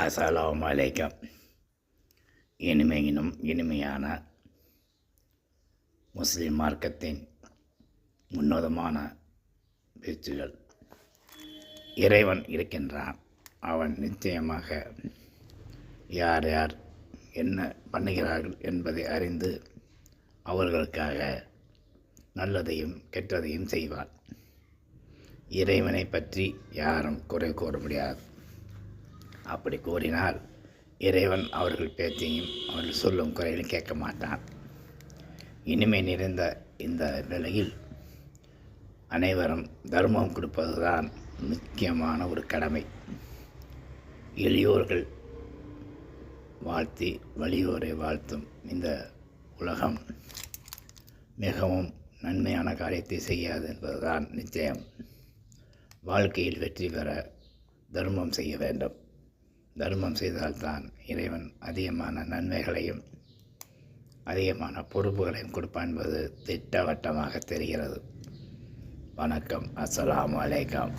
அஸ்ஸலாமு அலைக்கம். இனிமையினும் இனிமையான முஸ்லிம் மார்க்கத்தின் உன்னதமான பேச்சுகள் இறைவன் இருக்கின்றான். அவன் நிச்சயமாக யார் யார் என்ன பண்ணுகிறார்கள் என்பதை அறிந்து அவர்களுக்காக நல்லதையும் கெட்டதையும் செய்வான். இறைவனை பற்றி யாரும் குறை கூற முடியாது. அப்படி கூறினால் இறைவன் அவர்கள் பேச்சையும் அவர்கள் சொல்லும் குறையிலும் கேட்க மாட்டான். இனிமை நிறைந்த இந்த நிலையில் அனைவரும் தர்மம் கொடுப்பதுதான் முக்கியமான ஒரு கடமை. எளியோர்கள் வாழ்த்தி வலியோரை வாழ்த்தும் இந்த உலகம் மிகவும் நன்மையான காரியத்தை செய்யாது என்பதுதான் நிச்சயம். வாழ்க்கையில் வெற்றி பெற தர்மம் செய்ய வேண்டும். தர்மம் செய்தால்தான் இறைவன் அதிகமான நன்மைகளையும் அதிகமான பொறுப்புகளையும் கொடுப்பான் என்பது திட்டவட்டமாக தெரிகிறது. வணக்கம். அஸ்லாம் வலைக்கம்